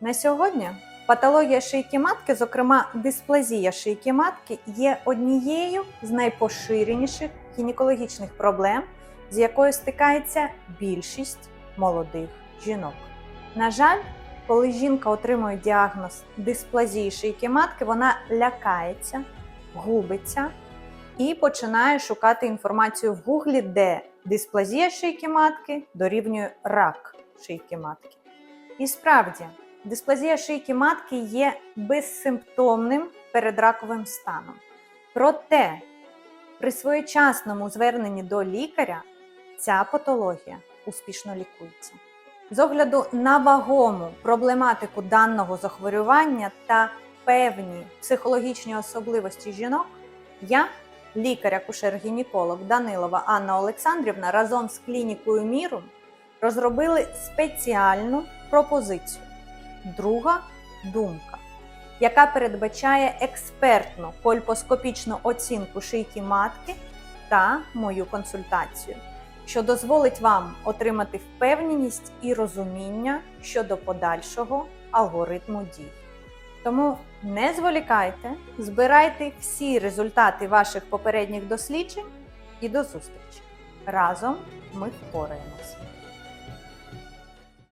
На сьогодні патологія шийки матки, зокрема дисплазія шийки матки, є однією з найпоширеніших гінекологічних проблем, з якою стикається більшість молодих жінок. На жаль, коли жінка отримує діагноз дисплазії шийки матки, вона лякається, губиться і починає шукати інформацію в гуглі, де дисплазія шийки матки дорівнює рак шийки матки. І справді, дисплазія шийки матки є безсимптомним передраковим станом. Проте при своєчасному зверненні до лікаря ця патологія успішно лікується. З огляду на вагому проблематику даного захворювання та певні психологічні особливості жінок, я, лікар-акушер-гінеколог Данилова Анна Олександрівна, разом з клінікою Міру розробили спеціальну пропозицію Друга думка, яка передбачає експертну кольпоскопічну оцінку шийки матки та мою консультацію, що дозволить вам отримати впевненість і розуміння щодо подальшого алгоритму дій. Тому не зволікайте, збирайте всі результати ваших попередніх досліджень і до зустрічі. Разом ми впораємось.